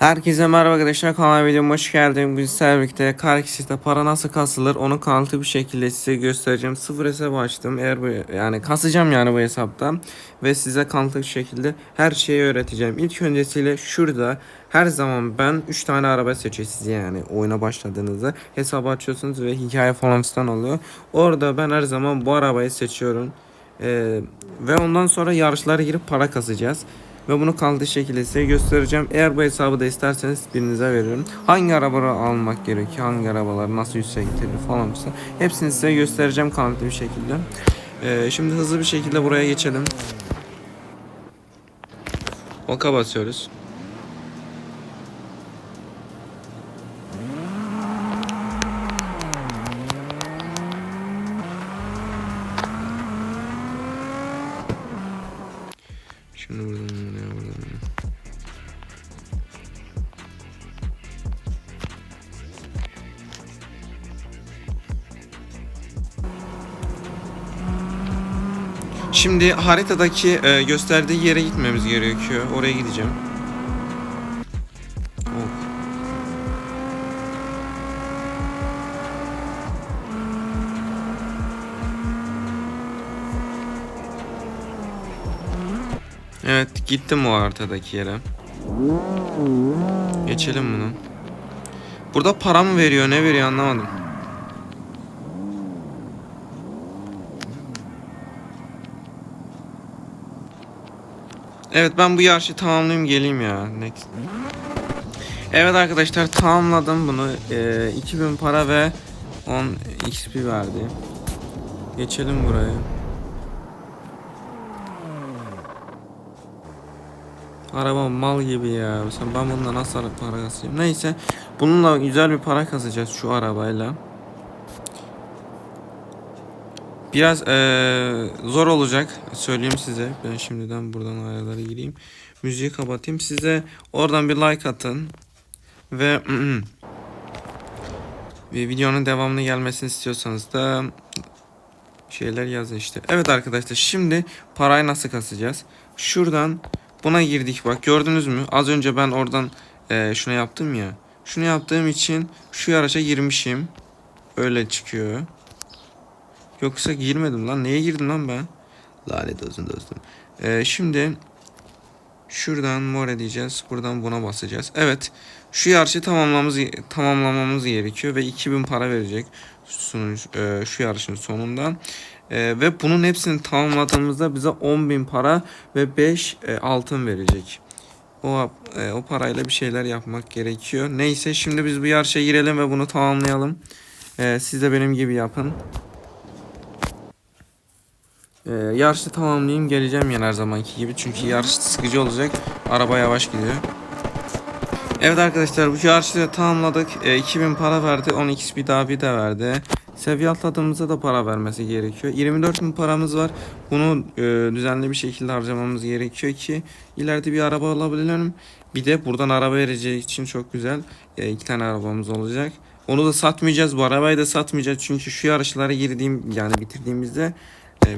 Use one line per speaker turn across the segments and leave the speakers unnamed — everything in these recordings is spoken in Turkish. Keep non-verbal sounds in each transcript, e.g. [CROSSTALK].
Herkese merhaba arkadaşlar kanalıma videoma hoş geldiniz. Bugün sizlerle birlikte Karxis'te para nasıl kasılır onu kanıtlı bir şekilde size göstereceğim. Sıfır hesap açtım. Eğer bu yani kasacağım yani bu hesapta ve size kanıtlı bir şekilde her şeyi öğreteceğim. İlk öncesiyle şurada her zaman ben 3 tane araba seçiyorsunuz yani oyuna başladığınızda hesabı açıyorsunuz ve hikaye falan filan oluyor. Orada ben her zaman bu arabayı seçiyorum. Ee, ve ondan sonra yarışlara girip para kasacağız. Ve bunu kaldığı şekilde size göstereceğim. Eğer bu hesabı da isterseniz birinize veriyorum. Hangi arabaları almak gerekiyor, hangi arabalar nasıl yükseltilir falan filan. Hepsini size göstereceğim kanıtlı bir şekilde. Ee, şimdi hızlı bir şekilde buraya geçelim. Oka basıyoruz. Şimdi haritadaki e, gösterdiği yere gitmemiz gerekiyor. Oraya gideceğim. Oh. Evet gittim o haritadaki yere. Geçelim bunu. Burada para mı veriyor ne veriyor anlamadım. Evet ben bu yarışı tamamlayayım geleyim ya. Next. Evet arkadaşlar tamamladım bunu. Ee, 2000 para ve 10 XP verdi. Geçelim buraya. Araba mal gibi ya. Mesela ben bununla nasıl para kasayım? Neyse. Bununla güzel bir para kasacağız şu arabayla. Biraz eee, zor olacak. Söyleyeyim size. Ben şimdiden buradan ayarlara gireyim. Müziği kapatayım. Size oradan bir like atın. Ve [CLEARS THROAT] ve videonun devamlı gelmesini istiyorsanız da şeyler yazın işte. Evet arkadaşlar şimdi parayı nasıl kasacağız? Şuradan buna girdik bak gördünüz mü? Az önce ben oradan eee şunu yaptım ya. Şunu yaptığım için şu yarışa girmişim. Öyle çıkıyor. Yoksa girmedim lan. Neye girdim lan ben? Lanet olsun dostum. Ee, şimdi şuradan more diyeceğiz. Buradan buna basacağız. Evet. Şu yarışı tamamlamamız tamamlamamız gerekiyor ve 2000 para verecek sunucu, e, şu yarışın sonunda. E, ve bunun hepsini tamamladığımızda bize 10.000 para ve 5 e, altın verecek. O e, o parayla bir şeyler yapmak gerekiyor. Neyse şimdi biz bu yarışa girelim ve bunu tamamlayalım. E, siz de benim gibi yapın. Ee, yarışı tamamlayayım geleceğim yine her zamanki gibi. Çünkü yarış sıkıcı olacak. Araba yavaş gidiyor. Evet arkadaşlar bu yarışı da tamamladık. Ee, 2000 para verdi. 10 XP daha bir de verdi. Seviye atladığımızda da para vermesi gerekiyor. 24.000 paramız var. Bunu e, düzenli bir şekilde harcamamız gerekiyor ki ileride bir araba alabilelim. Bir de buradan araba vereceği için çok güzel. E, iki tane arabamız olacak. Onu da satmayacağız. Bu arabayı da satmayacağız. Çünkü şu yarışlara girdiğim yani bitirdiğimizde e,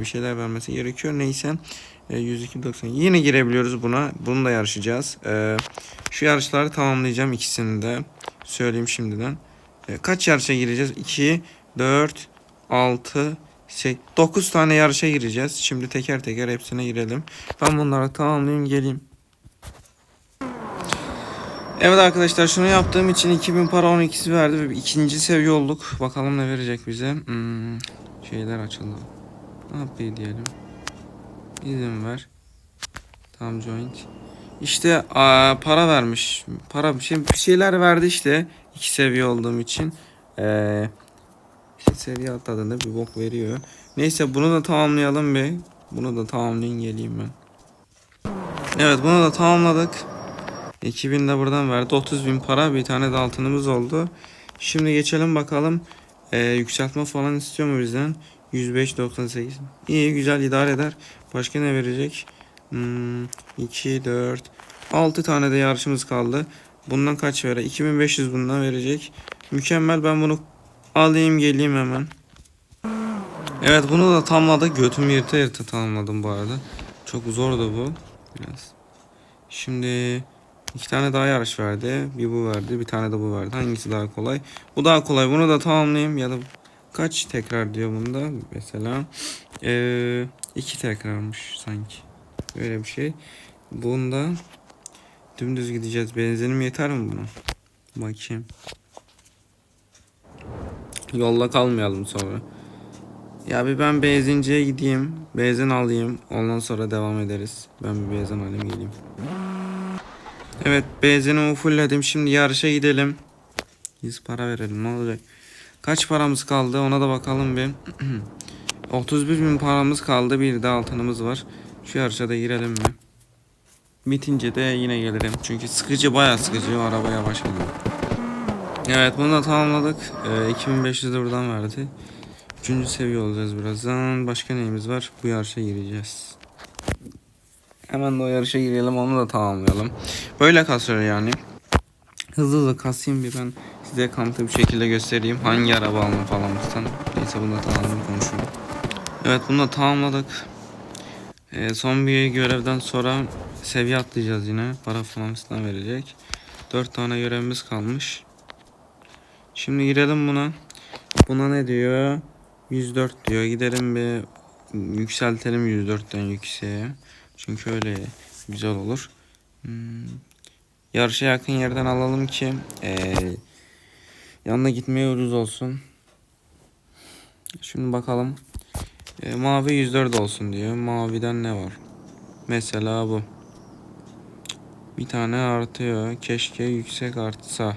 bir şeyler vermesi gerekiyor. Neyse e, 102.90 yine girebiliyoruz buna. Bunu da yarışacağız. E, şu yarışları tamamlayacağım ikisini de. Söyleyeyim şimdiden. Kaç yarışa gireceğiz? 2, 4, 6, 8, 9 tane yarışa gireceğiz. Şimdi teker teker hepsine girelim. Ben bunları tamamlayayım geleyim. Evet arkadaşlar şunu yaptığım için 2000 para 12'si verdi ve ikinci seviye olduk. Bakalım ne verecek bize. Hmm, şeyler açıldı. Ne yapayım diyelim. İzin ver. Tam joint. İşte aa, para vermiş. Para bir şey bir şeyler verdi işte. iki seviye olduğum için. Ee, işte seviye atladığında bir bok veriyor. Neyse bunu da tamamlayalım bir. Bunu da tamamlayın geleyim ben. Evet bunu da tamamladık. 2000 de buradan verdi. 30 bin para bir tane de altınımız oldu. Şimdi geçelim bakalım. Ee, yükseltme falan istiyor mu bizden? 105.98. İyi güzel idare eder. Başka ne verecek? Hmm, 2, 4, 6 tane de yarışımız kaldı. Bundan kaç verir? 2500 bundan verecek. Mükemmel ben bunu alayım geleyim hemen. Evet bunu da tamamladık. Götüm yırta yırta tamamladım bu arada. Çok zordu bu. Biraz. Şimdi İki tane daha yarış verdi. Bir bu verdi, bir tane de bu verdi. Hangisi daha kolay? Bu daha kolay. Bunu da tamamlayayım ya da kaç tekrar diyor bunda mesela. Ee, iki tekrarmış sanki. Öyle bir şey. Bunda dümdüz gideceğiz. Benzinim yeter mi buna? Bakayım. Yolda kalmayalım sonra. Ya bir ben benzinciye gideyim. Benzin alayım. Ondan sonra devam ederiz. Ben bir benzin alayım geleyim. Evet benzinimi fullledim. Şimdi yarışa gidelim. 100 para verelim ne olacak? Kaç paramız kaldı ona da bakalım bir. [CLEARS THROAT] 31 bin paramız kaldı. Bir de altınımız var. Şu yarışa da girelim mi? Bitince de yine gelirim. Çünkü sıkıcı bayağı sıkıcı. O araba yavaş. Evet bunu da tamamladık. Ee, 2500 de buradan verdi. Üçüncü seviye olacağız birazdan. Başka neyimiz var? Bu yarışa gireceğiz. Hemen de o yarışa girelim onu da tamamlayalım. Böyle kasıyor yani. Hızlı hızlı kasayım bir ben size kanıtlı bir şekilde göstereyim. Hangi araba aldım falan fistan. Neyse bunu da tamamlayalım konuşalım. Evet bunu da tamamladık. Ee, son bir görevden sonra seviye atlayacağız yine. Para falan fistan verecek. 4 tane görevimiz kalmış. Şimdi girelim buna. Buna ne diyor? 104 diyor. Gidelim bir yükseltelim 104'ten yükseğe. Çünkü öyle güzel olur. Hmm. Yarışa yakın yerden alalım ki ee, yanına gitmeye ucuz olsun. Şimdi bakalım. E, mavi 104 olsun diyor. Maviden ne var? Mesela bu. Bir tane artıyor. Keşke yüksek artsa.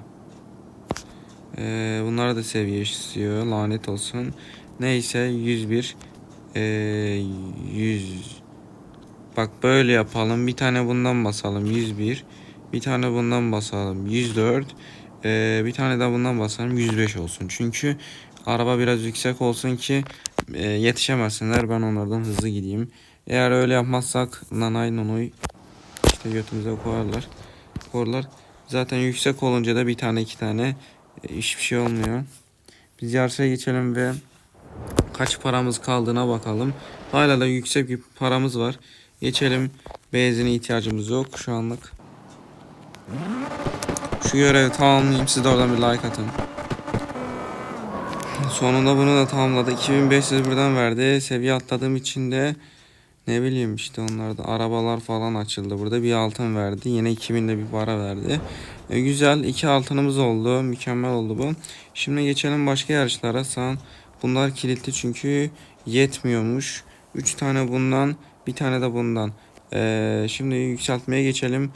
Ee, bunlar da seviye istiyor. Lanet olsun. Neyse 101 ee, 100 Bak böyle yapalım. Bir tane bundan basalım. 101 Bir tane bundan basalım. 104 ee, Bir tane de bundan basalım. 105 olsun. Çünkü araba biraz yüksek olsun ki ee, yetişemezsinler. Ben onlardan hızlı gideyim. Eğer öyle yapmazsak nanay nonoy işte götümüze koyarlar. Koyarlar. Zaten yüksek olunca da bir tane iki tane e, hiçbir şey olmuyor. Biz yarışa geçelim ve kaç paramız kaldığına bakalım. Hala da yüksek bir paramız var. Geçelim. Benzine ihtiyacımız yok şu anlık. Şu görevi tamamlayayım. Siz de oradan bir like atın. Sonunda bunu da tamamladı. 2500 buradan verdi. Seviye atladığım için de ne bileyim işte onlarda arabalar falan açıldı. Burada bir altın verdi. Yine 2000 de bir para verdi. E, güzel. iki altınımız oldu. Mükemmel oldu bu. Şimdi geçelim başka yarışlara. Sağ Bunlar kilitli çünkü yetmiyormuş. 3 tane bundan, bir tane de bundan. E, şimdi yükseltmeye geçelim.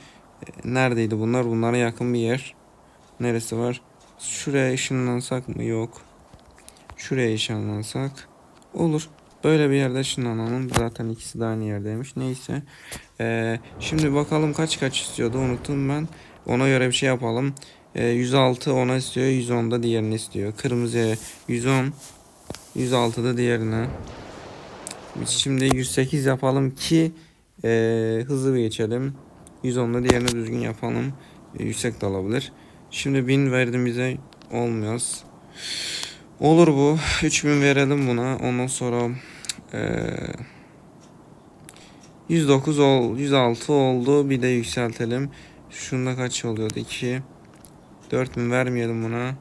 E, neredeydi bunlar? Bunlara yakın bir yer. Neresi var? Şuraya ışınlansak mı? Yok. Şuraya ışınlansak. Olur. Böyle bir yerde ışınlanalım. Zaten ikisi de aynı yerdeymiş. Neyse. Ee, şimdi bakalım kaç kaç istiyordu. Unuttum ben. Ona göre bir şey yapalım. Ee, 106 ona istiyor. 110 da diğerini istiyor. Kırmızıya 110. 106 da diğerine. Şimdi 108 yapalım ki e, hızlı bir geçelim. 110 da diğerini düzgün yapalım. E, yüksek de alabilir. Şimdi 1000 verdim bize. Olmuyor. Olur bu. 3000 verelim buna. Ondan sonra ee, 109 ol, 106 oldu. Bir de yükseltelim. Şunda kaç oluyordu? 2 4000 vermeyelim buna.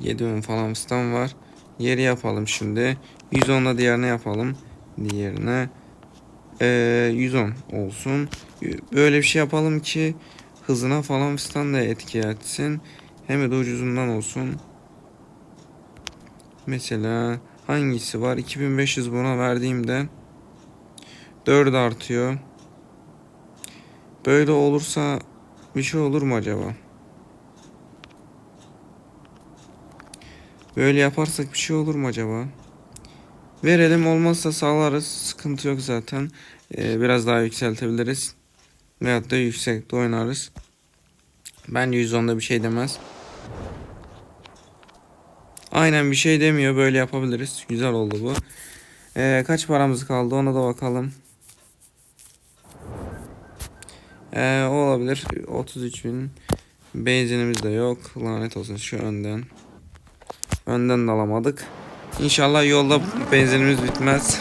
7000 falan fıstan var. Yeri yapalım şimdi. 110'la diğerine yapalım. Diğerine ee, 110 olsun. Böyle bir şey yapalım ki hızına falan fıstan da etki etsin. Hem de ucuzundan olsun. Mesela hangisi var? 2500 buna verdiğimde 4 artıyor. Böyle olursa bir şey olur mu acaba? Böyle yaparsak bir şey olur mu acaba? Verelim olmazsa sağlarız. Sıkıntı yok zaten. Ee, biraz daha yükseltebiliriz. Veyahut da yüksekte oynarız. Ben 110'da bir şey demez. Aynen bir şey demiyor. Böyle yapabiliriz. Güzel oldu bu. Ee, kaç paramız kaldı ona da bakalım. Ee, o olabilir. 33 bin. Benzinimiz de yok. Lanet olsun şu önden. Önden de alamadık. İnşallah yolda benzinimiz bitmez.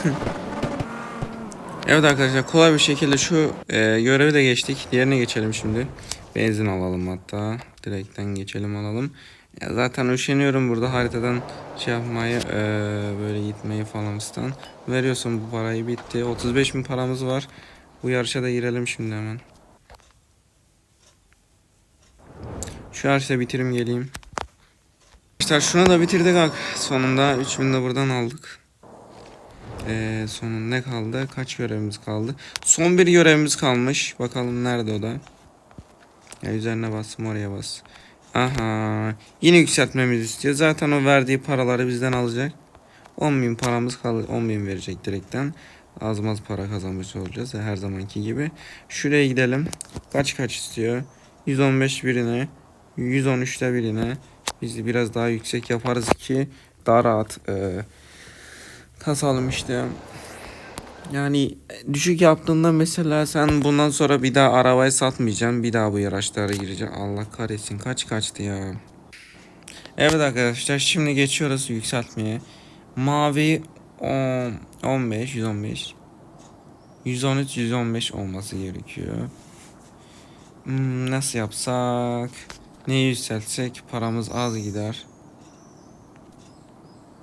Evet arkadaşlar kolay bir şekilde şu e, görevi de geçtik. Diğerine geçelim şimdi. Benzin alalım hatta. Direkten geçelim alalım. Ya zaten üşeniyorum burada haritadan şey yapmayı e, böyle gitmeyi falan fistan. Veriyorsun bu parayı bitti. 35 bin paramız var. Bu yarışa da girelim şimdi hemen. Şu yarışı da bitirim geleyim. Arkadaşlar şunu da bitirdik bak. Sonunda 3000 de buradan aldık. Ee, sonun ne kaldı? Kaç görevimiz kaldı? Son bir görevimiz kalmış. Bakalım nerede o da? Ya üzerine bastım oraya bas. Aha. Yine yükseltmemizi istiyor. Zaten o verdiği paraları bizden alacak. 10 bin paramız kaldı. 10 bin verecek direkten. Az maz para kazanmış olacağız. Her zamanki gibi. Şuraya gidelim. Kaç kaç istiyor? 115 birine. 113'te birine. Biz biraz daha yüksek yaparız ki daha rahat e, tasalım işte. Yani düşük yaptığında mesela sen bundan sonra bir daha arabayı satmayacaksın. Bir daha bu yarışlara gireceksin. Allah kahretsin kaç kaçtı ya. Evet arkadaşlar şimdi geçiyoruz yükseltmeye. Mavi 10, 15, 115. 113, 115 olması gerekiyor. Hmm, nasıl yapsak? Neyi yükseltsek paramız az gider.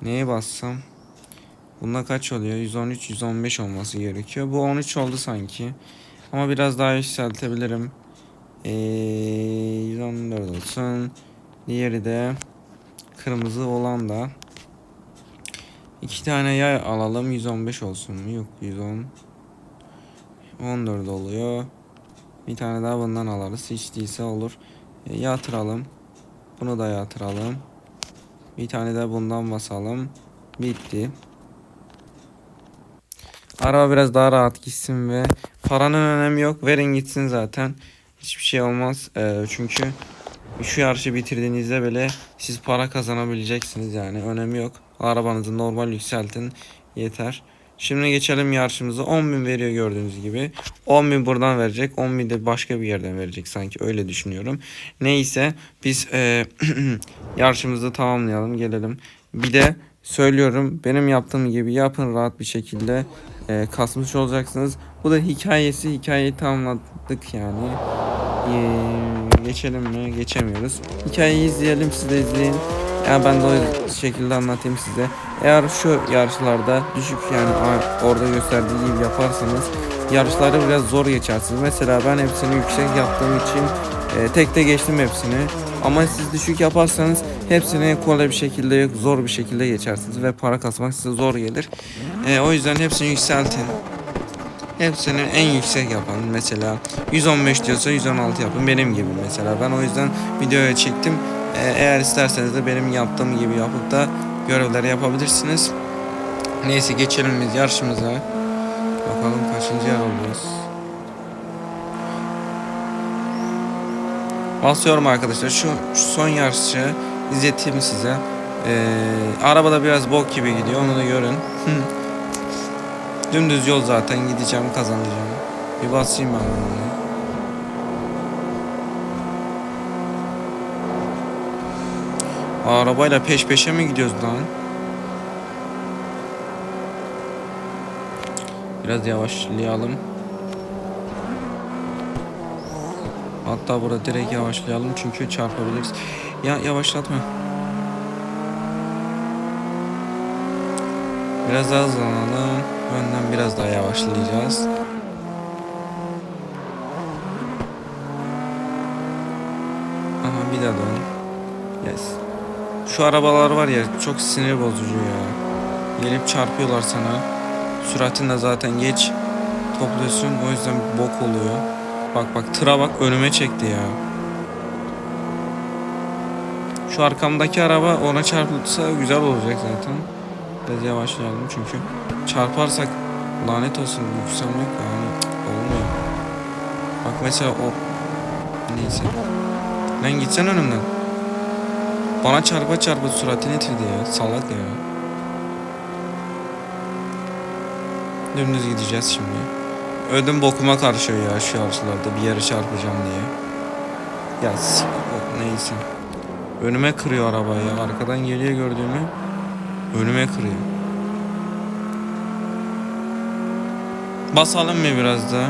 Neye bassam? Bunda kaç oluyor? 113, 115 olması gerekiyor. Bu 13 oldu sanki. Ama biraz daha yükseltebilirim. Ee, 114 olsun. Diğeri de kırmızı olan da iki tane yay alalım. 115 olsun? Yok 110. 14 oluyor. Bir tane daha bundan alırız. Hiç değilse olur. E, yatıralım. Bunu da yatıralım. Bir tane de bundan basalım. Bitti. Araba biraz daha rahat gitsin ve paranın önemi yok. Verin gitsin zaten. Hiçbir şey olmaz. Ee, çünkü şu yarışı bitirdiğinizde bile siz para kazanabileceksiniz yani. Önemi yok. Arabanızı normal yükseltin. Yeter. Şimdi geçelim yarışımıza. 10.000 veriyor gördüğünüz gibi. 10.000 buradan verecek. 10.000 de başka bir yerden verecek sanki. Öyle düşünüyorum. Neyse biz e, [CLEARS THROAT] yarışımızı tamamlayalım. Gelelim. Bir de söylüyorum. Benim yaptığım gibi yapın rahat bir şekilde e, kasmış olacaksınız. Bu da hikayesi. Hikayeyi tamamladık yani. E, geçelim mi? Geçemiyoruz. Hikayeyi izleyelim. Siz de izleyin. Yani ben de o şekilde anlatayım size. Eğer şu yarışlarda düşük yani orada gösterdiği gibi yaparsanız yarışları biraz zor geçersiniz. Mesela ben hepsini yüksek yaptığım için e, tek geçtim hepsini. Ama siz düşük yaparsanız hepsini kolay bir şekilde zor bir şekilde geçersiniz ve para kasmak size zor gelir. E, o yüzden hepsini yükseltin. Hepsini en yüksek yapın. Mesela 115 diyorsa 116 yapın. Benim gibi mesela. Ben o yüzden videoya çektim. Ee, eğer isterseniz de benim yaptığım gibi yapıp da görevleri yapabilirsiniz. Neyse geçelim biz yarışımıza. Bakalım kaçıncı yer olacağız. Basıyorum arkadaşlar. Şu, şu son yarışı izleteyim size. Ee, arabada biraz bok gibi gidiyor. Onu da görün. [LAUGHS] Dümdüz yol zaten gideceğim kazanacağım. Bir basayım ben bunu. Arabayla peş peşe mi gidiyoruz lan? Biraz yavaşlayalım. Hatta burada direkt yavaşlayalım çünkü çarpabiliriz. Ya yavaşlatma. Biraz daha hızlanalım. Önden biraz daha yavaşlayacağız. Aha bir daha dön. Yes. Şu arabalar var ya çok sinir bozucu ya. Gelip çarpıyorlar sana. Süratin de zaten geç topluyorsun. O yüzden bok oluyor. Bak bak tıra bak önüme çekti ya. Şu arkamdaki araba ona çarpılsa güzel olacak zaten. Biraz yavaşlayalım çünkü çarparsak lanet olsun yükselmek yani cık, olmuyor. Bak mesela o neyse. Lan gitsen önümden. Bana çarpa çarpa suratını itirdi ya. Salak ya. Dümdüz gideceğiz şimdi. Ödüm bokuma karışıyor ya şu yarışlarda bir yere çarpacağım diye. Ya s- neyse. Önüme kırıyor arabayı ya. Arkadan geliyor gördüğümü. Önüme kırıyor. Basalım mı biraz daha?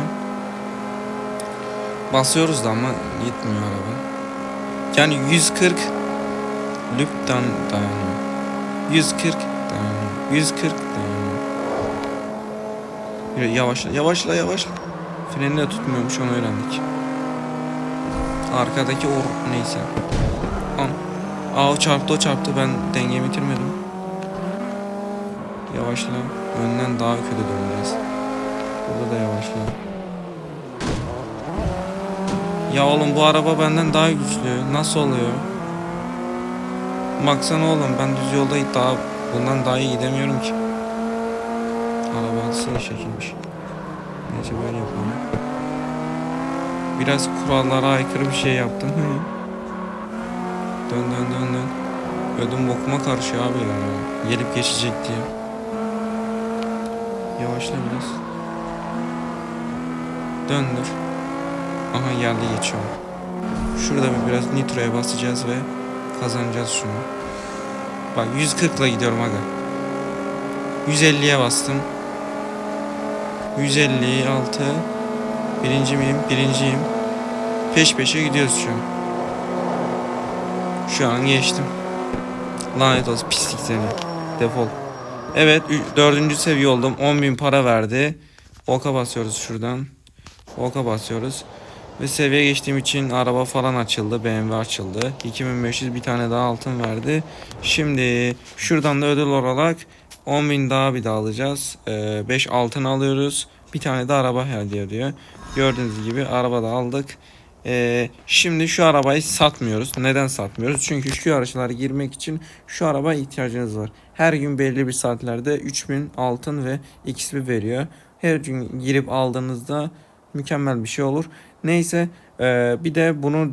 Basıyoruz da ama gitmiyor araba. Yani 140 lüpten dayanıyor. 140 dayanıyor. 140 dayanıyor. Yürü, Yavaşla, yavaşla, yavaşla. Freni de tutmuyormuş onu öğrendik. Arkadaki o neyse. An. Aa o çarptı o çarptı ben dengemi bitirmedim. Yavaşla. Önden daha kötü döneceğiz. Burada da yavaşla. Ya oğlum bu araba benden daha güçlü. Nasıl oluyor? Baksana oğlum ben düz yolda daha bundan daha iyi gidemiyorum ki. Araba nasıl şekilmiş. Neyse böyle yapalım. Biraz kurallara aykırı bir şey yaptım. dön dön dön dön. Ödüm bokuma karışıyor abi ya. Gelip geçecek diye. Yavaşla biraz. Döndür. Aha geldi geçiyor. Şurada bir biraz nitroya basacağız ve kazanacağız şunu. Bak 140 ile gidiyorum aga. 150'ye bastım. 156 Birinci miyim? Birinciyim. Peş peşe gidiyoruz şu an. Şu an geçtim. Lanet olsun pislik seni. Defol. Evet dördüncü seviye oldum. 10.000 para verdi. Oka basıyoruz şuradan. Oka basıyoruz. Ve seviye geçtiğim için araba falan açıldı. BMW açıldı. 2500 bir tane daha altın verdi. Şimdi şuradan da ödül olarak 10.000 daha bir daha alacağız. 5 altın alıyoruz. Bir tane de araba hediye ediyor. Gördüğünüz gibi araba da aldık. Ee, şimdi şu arabayı satmıyoruz. Neden satmıyoruz? Çünkü şu yarışlara girmek için şu araba ihtiyacınız var. Her gün belli bir saatlerde 3000 altın ve XP veriyor. Her gün girip aldığınızda mükemmel bir şey olur. Neyse ee, bir de bunu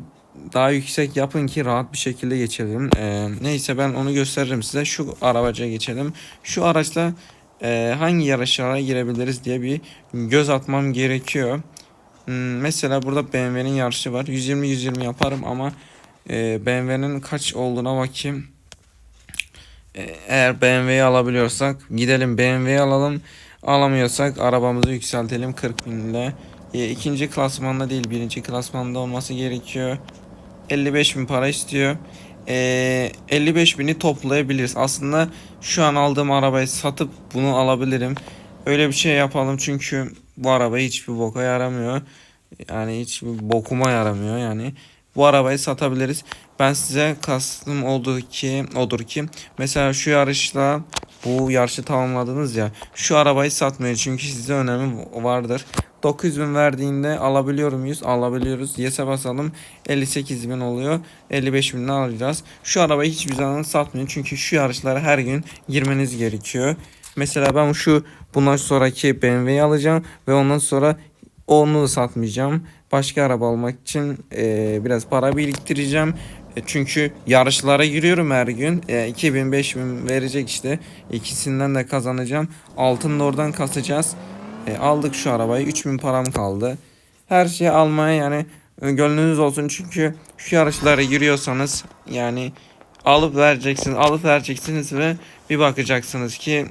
daha yüksek yapın ki rahat bir şekilde geçelim. Ee, neyse ben onu gösteririm size. Şu arabaca geçelim. Şu araçla e, hangi yarışlara girebiliriz diye bir göz atmam gerekiyor. Hmm, mesela burada BMW'nin yarışı var. 120-120 yaparım ama e, BMW'nin kaç olduğuna bakayım. E, eğer BMW'yi alabiliyorsak gidelim BMW'yi alalım. Alamıyorsak arabamızı yükseltelim 40 bin ile. E, ikinci klasmanda değil birinci klasmanda olması gerekiyor. 55 bin para istiyor. E, 55 bini toplayabiliriz. Aslında şu an aldığım arabayı satıp bunu alabilirim. Öyle bir şey yapalım çünkü bu araba hiçbir boka yaramıyor. Yani hiçbir bokuma yaramıyor yani. Bu arabayı satabiliriz. Ben size kastım oldu ki odur ki mesela şu yarışla bu yarışı tamamladınız ya şu arabayı satmayın çünkü size önemi vardır. 900 bin verdiğinde alabiliyor muyuz? Alabiliyoruz. Yes'e basalım. 58 bin oluyor. 55 bin alacağız. Şu arabayı hiçbir zaman satmayın. Çünkü şu yarışlara her gün girmeniz gerekiyor. Mesela ben şu bundan sonraki BMW'yi alacağım ve ondan sonra onu da satmayacağım. Başka araba almak için e, biraz para biriktireceğim. E, çünkü yarışlara giriyorum her gün. E, 2000 5000 verecek işte. İkisinden de kazanacağım. Altını da oradan kasacağız. E, aldık şu arabayı. 3000 param kaldı. Her şeyi almaya yani e, gönlünüz olsun. Çünkü şu yarışlara giriyorsanız yani alıp vereceksiniz. Alıp vereceksiniz ve bir bakacaksınız ki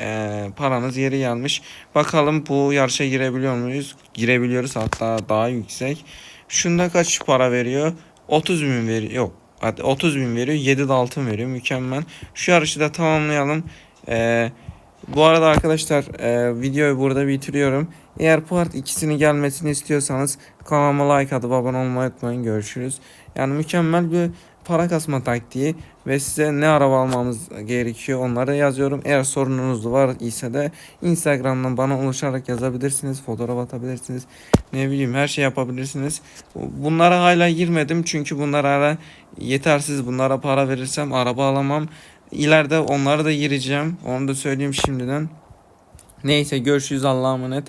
e, paranız yeri gelmiş. Bakalım bu yarışa girebiliyor muyuz? Girebiliyoruz hatta daha yüksek. Şunda kaç para veriyor? 30 bin veriyor. Yok. Hadi 30 bin veriyor. 7 de altın veriyor. Mükemmel. Şu yarışı da tamamlayalım. Ee, bu arada arkadaşlar e, videoyu burada bitiriyorum. Eğer part ikisini gelmesini istiyorsanız kanalıma like atıp abone olmayı unutmayın. Görüşürüz. Yani mükemmel bir para kasma taktiği ve size ne araba almamız gerekiyor onları yazıyorum. Eğer sorununuz var ise de Instagram'dan bana ulaşarak yazabilirsiniz. Fotoğraf atabilirsiniz. Ne bileyim her şey yapabilirsiniz. Bunlara hala girmedim çünkü bunlar hala yetersiz. Bunlara para verirsem araba alamam. İleride onları da gireceğim. Onu da söyleyeyim şimdiden. Neyse görüşürüz Allah'a emanet.